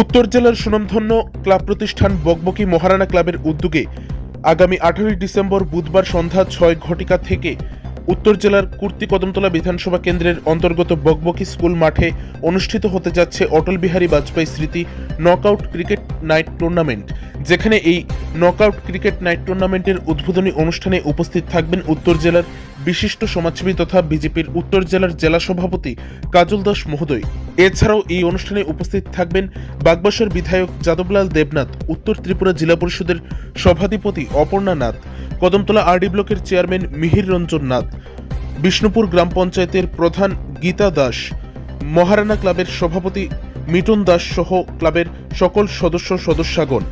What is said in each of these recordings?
উত্তর জেলার সুনামধন্য ক্লাব প্রতিষ্ঠান বকবকি মহারানা ক্লাবের উদ্যোগে আগামী আঠারোই ডিসেম্বর বুধবার সন্ধ্যা ছয় ঘটিকা থেকে উত্তর জেলার কুর্তি কদমতলা বিধানসভা কেন্দ্রের অন্তর্গত বকবকি স্কুল মাঠে অনুষ্ঠিত হতে যাচ্ছে অটল বিহারী বাজপেয়ী স্মৃতি নকআউট ক্রিকেট নাইট টুর্নামেন্ট, যেখানে এই নকআউট ক্রিকেট নাইট টুর্নামেন্টের উদ্বোধনী অনুষ্ঠানে উপস্থিত থাকবেন উত্তর জেলার বিশিষ্ট সমাজসেবী তথা বিজেপির উত্তর জেলার জেলা সভাপতি কাজল দাস মহোদয়। এছাড়াও এই অনুষ্ঠানে উপস্থিত থাকবেন বাগবাসার বিধায়ক যাদবলাল দেবনাথ, উত্তর ত্রিপুরা জেলা পরিষদের সভাধিপতি অপর্ণা নাথ, কদমতলা আরডি ব্লকের চেয়ারম্যান মিহির রঞ্জন নাথ, বিষ্ণুপুর গ্রাম পঞ্চায়েতের প্রধান গীতা দাস, মহারানা ক্লাবের সভাপতি মিটন দাস সহ ক্লাবের সকল সদস্য সদস্যগণ।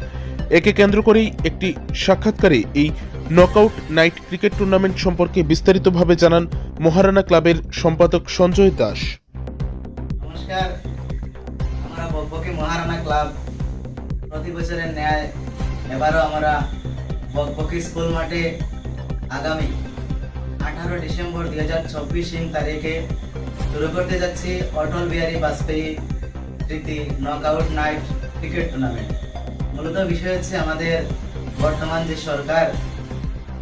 একে কেন্দ্র করেই একটি সাক্ষাৎকারে এই নকআউট নাইট ক্রিকেট টুর্নামেন্ট সম্পর্কে বিস্তারিতভাবে জানান মহারানা ক্লাবের সম্পাদক সঞ্জয় দাস। নমস্কার। আমরা বকবকি মহারানা ক্লাব প্রতি বছরের ন্যায় এবারও আমরা বকবকি স্কুল মাঠে আগামী আঠারো ডিসেম্বর দুই হাজার চব্বিশ তারিখে শুরু করতে যাচ্ছি অটল বিহারী বাজপেয়ী স্মৃতি নকআউট নাইট ক্রিকেট টুর্নামেন্ট মূলত বিষয় হচ্ছে আমাদের বর্তমান যে সরকার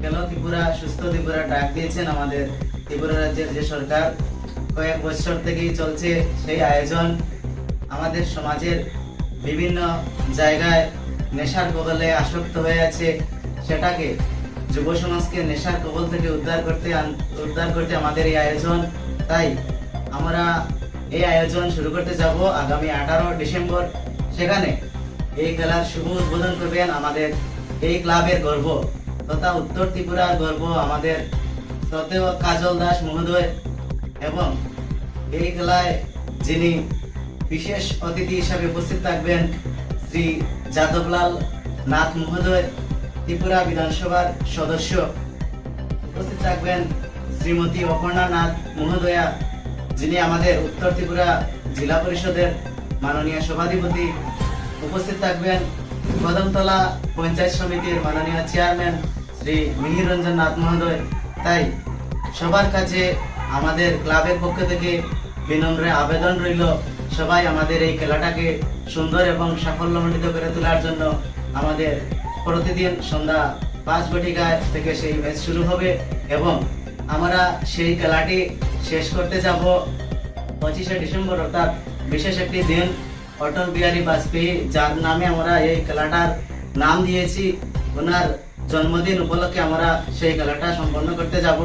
খেলো ত্রিপুরা, সুস্থ ত্রিপুরা ডাক দিয়েছেন আমাদের ত্রিপুরা রাজ্যের যে সরকার, কয়েক বছর থেকেই চলছে সেই আয়োজন। আমাদের সমাজের বিভিন্ন জায়গায় নেশার কবলে আসক্ত হয়ে আছে। সেটাকে যুব সমাজকে নেশার কবল থেকে উদ্ধার করতে উদ্ধার করতে আমাদের এই আয়োজন। তাই আমরা এই আয়োজন শুরু করতে যাব আগামী আঠারো ডিসেম্বর। সেখানে এই খেলার শুভ উদ্বোধন করবেন আমাদের এই ক্লাবের গর্ব, তথা উত্তর ত্রিপুরার গর্ব আমাদের শ্রদ্ধেয় কাজল দাস মহোদয় এবং এই খেলায় যিনি বিশেষ অতিথি হিসাবে উপস্থিত থাকবেন শ্রী যাদবলাল নাথ মহোদয়, ত্রিপুরা বিধানসভার সদস্য। উপস্থিত থাকবেন শ্রীমতী অপর্ণা নাথ মহোদয়া, যিনি আমাদের উত্তর ত্রিপুরা জেলা পরিষদের মাননীয় সভাধিপতি উপস্থিত থাকবেন কদমতলা পঞ্চায়েত সমিতির মাননীয় চেয়ারম্যান শ্রী মিহির রঞ্জন নাথ মহোদয়। তাই সবার কাছে আমাদের ক্লাবের পক্ষ থেকে বিনম্র আবেদন রইল। সবাই আমাদের এই খেলাটাকে সুন্দর এবং সাফল্যমণ্ডিত করে তোলার জন্য আমাদের প্রতিদিন সন্ধ্যা পাঁচ ঘটিকায় থেকে সেই ম্যাচ শুরু হবে এবং আমরা সেই খেলাটি শেষ করতে যাব পঁচিশে ডিসেম্বর, অর্থাৎ বিশেষ একটি দিন অটল বিহারী বাজপেয়ী, যার নামে আমরা এই খেলাটার নাম দিয়েছি। ওনার জন্মদিন উপলক্ষে আমরা সেই খেলাটা সম্পন্ন করতে যাব।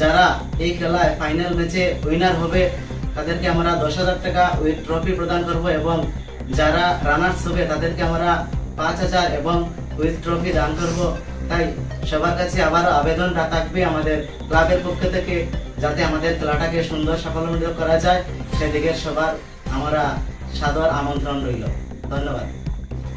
যারা এই খেলায় ফাইনাল ম্যাচে উইনার হবে, তাদেরকে আমরা দশ হাজার টাকা উইথ ট্রফি প্রদান করব এবং যারা রানার্স হবে, তাদেরকে আমরা পাঁচ হাজার এবং উইথ ট্রফি দান করব। তাই সবার কাছে আবারও আবেদনটা থাকবে আমাদের ক্লাবের পক্ষ থেকে, যাতে আমাদের খেলাটাকে সুন্দর সাফল্যমণ্ডিত করা যায়। সেদিকে সবার আমরা সাদর আমন্ত্রণ রইল। ধন্যবাদ।